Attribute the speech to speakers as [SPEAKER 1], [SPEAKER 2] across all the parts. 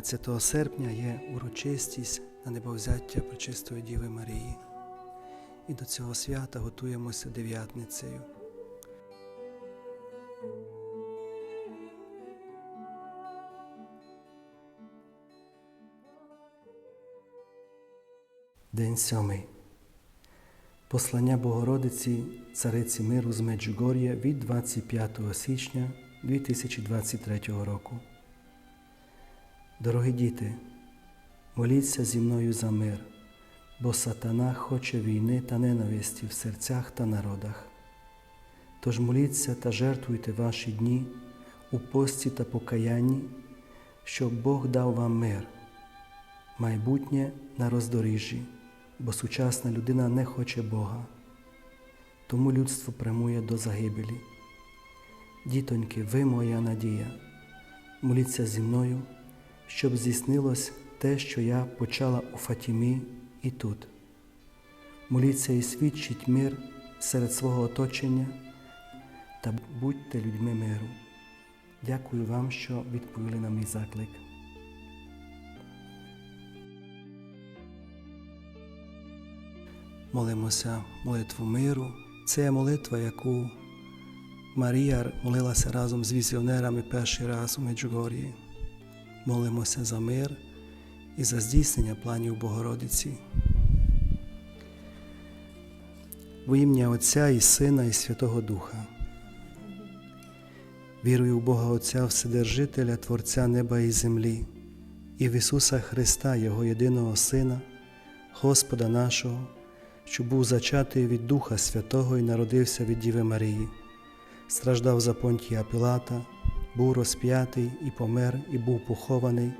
[SPEAKER 1] 15 серпня є урочистість на небовзяття Пречистої Діви Марії. І до цього свята готуємося дев'ятницею. День сьомий. Послання Богородиці Цариці Миру з Меджугор'я від 25 січня 2023 року. Дорогі діти, моліться зі мною за мир, бо сатана хоче війни та ненависті в серцях та народах. Тож моліться та жертвуйте ваші дні у пості та покаянні, щоб Бог дав вам мир, майбутнє на роздоріжжі, бо сучасна людина не хоче Бога. Тому людство прямує до загибелі. Дітоньки, ви моя надія, моліться зі мною, щоб здійснилось те, що я почала у Фатімі і тут. Моліться і свідчіть мир серед свого оточення та будьте людьми миру. Дякую вам, що відповіли на мій заклик. Молимося молитву миру. Це молитва, яку Марія молилася разом з візіонерами перший раз у Меджугорії. Молимося за мир і за здійснення планів Богородиці. В ім'я Отця і Сина, і Святого Духа. Вірую в Бога Отця Вседержителя, Творця неба і землі, і в Ісуса Христа, Його єдиного Сина, Господа нашого, що був зачатий від Духа Святого і народився від Діви Марії, страждав за Понтія Пилата, був розп'ятий і помер, і був похований,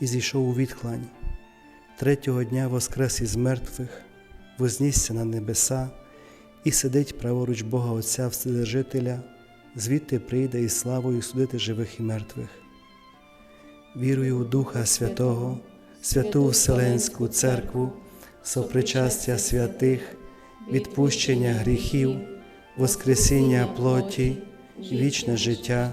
[SPEAKER 1] і зійшов у відхлань. Третього дня воскрес із мертвих, вознісся на небеса і сидить праворуч Бога Отця Вседержителя, звідти прийде із славою судити живих і мертвих. Вірую у Духа Святого, святу Вселенську Церкву, сопричастя святих, відпущення гріхів, Воскресіння плоті, вічне життя.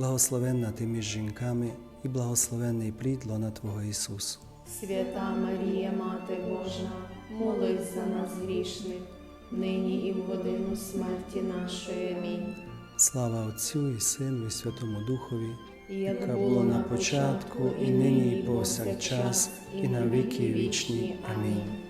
[SPEAKER 1] благословенна ти між жінками, і благословенний плід лона Твого Ісус.
[SPEAKER 2] Свята Марія, Мати Божа, молись за нас грішних, нині і в годину смерті нашої. Амінь.
[SPEAKER 1] Слава Отцю і Сину, і Святому Духові,
[SPEAKER 2] Як
[SPEAKER 1] яка було на початку, і нині, і повсякчас, і на віки вічні. Амінь.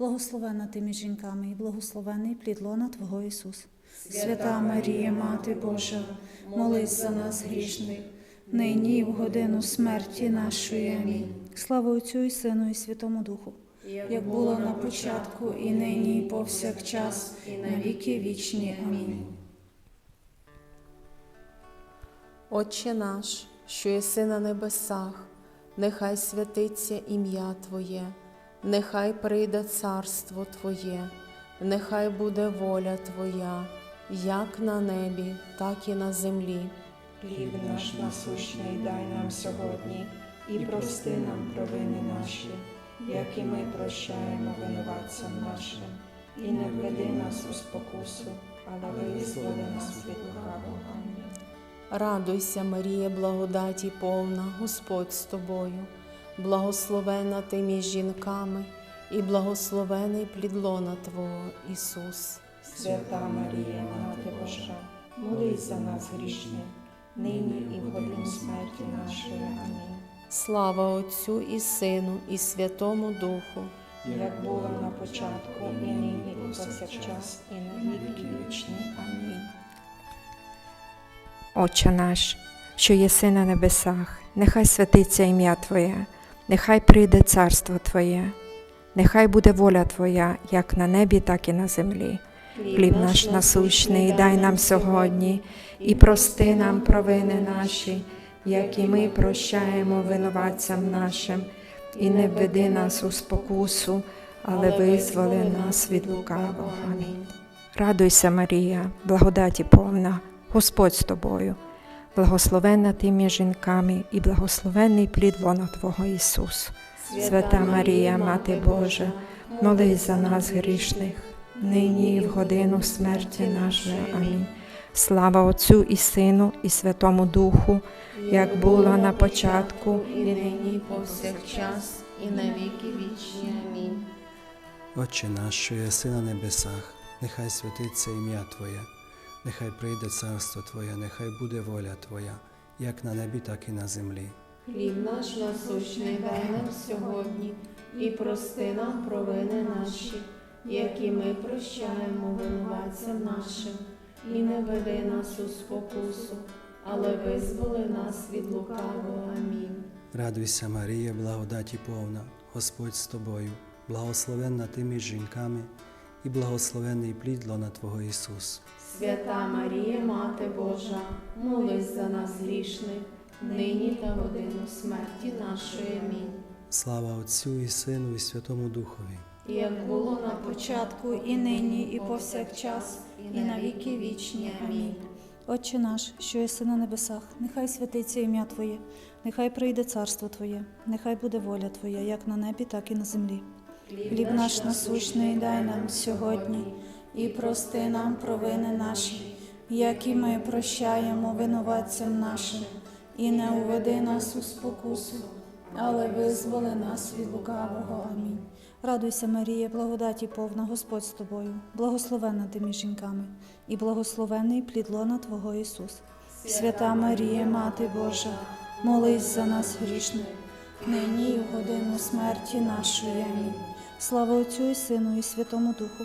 [SPEAKER 3] Благословенна ти між жінками і благословений плід лона Твого Ісус. Свята Марія, Мати Божа, молись за нас грішних, нині і в годину смерті нашої. Амінь. Слава Отцю і Сину і Святому Духу, як було на початку, і нині, і повсякчас, і на віки вічні. Амінь.
[SPEAKER 2] Отче наш, що єси на небесах, нехай святиться ім'я Твоє, нехай прийде царство Твоє, нехай буде воля Твоя, як на небі, так і на землі.
[SPEAKER 4] Хліб наш насущний дай нам сьогодні, і прости нам провини наші, як і ми прощаємо винуватцям нашим, і не введи нас у спокусу, але визволи нас від лукавого. Амінь.
[SPEAKER 2] Радуйся, Марія, благодаті повна, Господь з тобою, благословена ти між жінками, і благословений плід лона Твого Ісус.
[SPEAKER 4] Свята Марія, Мати Божа, молись за нас грішних, нині і в годину смерті нашої. Амінь.
[SPEAKER 2] Слава Отцю і Сину, і Святому Духу.
[SPEAKER 4] як було на початку, і нині, і повсякчас, і на віки вічні. Амінь.
[SPEAKER 5] Отче наш, що єси на небесах, нехай святиться ім'я Твоє, нехай прийде царство Твоє, нехай буде воля Твоя, як на небі, так і на землі. Хліб наш насущний дай нам сьогодні, і прости нам провини наші, як і ми прощаємо винуватцям нашим, і не введи нас у спокусу, але визволи нас від лукавого. Амінь. Радуйся, Марія, благодаті повна, Господь з тобою, благословенна ти між жінками і благословенний плід лона Твого Ісус. Свята Марія, Мати Божа, молись за нас грішних, нині і в годину смерті нашої. Амінь. Слава Отцю і Сину, і Святому Духу, як було на початку,
[SPEAKER 2] і нині, повсякчас, і на віки вічні. Амінь.
[SPEAKER 1] Отче наш, що єси на небесах, нехай святиться ім'я Твоє, нехай прийде царство Твоє, нехай буде воля Твоя, як на небі, так і на землі.
[SPEAKER 2] Хліб наш насущний дай нам сьогодні, і прости нам провини наші, які ми прощаємо винуватцям нашим, і не веди нас у спокусу, але визволи нас від лукавого. Амінь.
[SPEAKER 1] Радуйся, Марія, благодаті повна, Господь з тобою, благословенна ти між жінками, і благословенний плід лона Твого Ісус.
[SPEAKER 2] Свята Марія, Мати Божа, молись за нас грішних, нині та в годину смерті нашої. Амінь.
[SPEAKER 1] Слава Отцю і Сину, і Святому Духові.
[SPEAKER 2] Як було на
[SPEAKER 3] Початку і нині, і повсякчас, і на віки вічні. Амінь. Отче наш, що єси на небесах, нехай святиться ім'я Твоє, нехай прийде царство Твоє, нехай буде воля Твоя, як на небі, так і на землі. Хліб наш насущний дай нам сьогодні, і прости нам провини наші, як і ми прощаємо винуватцям нашим, і не уведи нас у спокусу, але визволи нас від лукавого. Амінь. Радуйся, Марія, благодаті повна, Господь з тобою, благословенна ти між жінками, і благословений плід лона Твого Ісус. Свята Марія, Мати Божа, молись за нас грішних, нині і в годину смерті нашої. Амінь. Слава Отцю і Сину, і Святому Духу,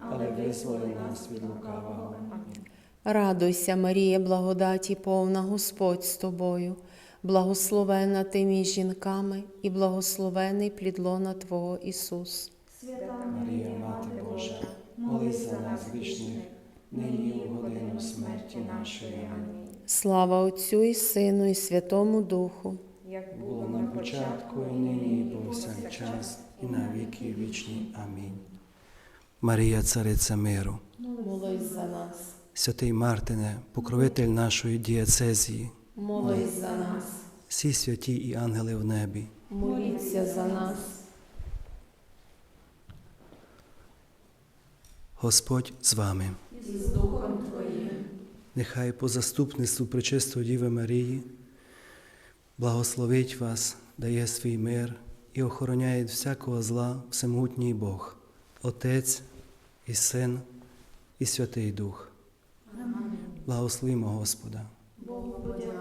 [SPEAKER 1] але визволи нас від лукавого.
[SPEAKER 2] Радуйся, Марія, благодаті повна Господь з тобою, благословенна ти між жінками, і благословений плід лона Твого Ісус.
[SPEAKER 1] Свята Марія, Мати Божа, молись за нас грішних, нині і в годину смерті нашої. Амінь.
[SPEAKER 2] Слава Отцю і Сину, і Святому Духу.
[SPEAKER 4] Як
[SPEAKER 1] Було на початку, і нині, і повсякчас, і на віки вічні. Амінь. Марія, цариця миру,
[SPEAKER 2] Молись за нас,
[SPEAKER 1] святий Мартине, покровитель нашої дієцезії,
[SPEAKER 2] молись за нас,
[SPEAKER 1] всі святі і ангели в небі,
[SPEAKER 2] моліться за нас.
[SPEAKER 1] Господь з вами.
[SPEAKER 2] І з Духом Твоїм.
[SPEAKER 1] Нехай по заступництву Пречистої Діви Марії благословить вас, дає свій мир і охороняє всякого зла всемогутній Бог, Отець і Син і Святий Дух. Благословімо Господа.
[SPEAKER 2] Богу буде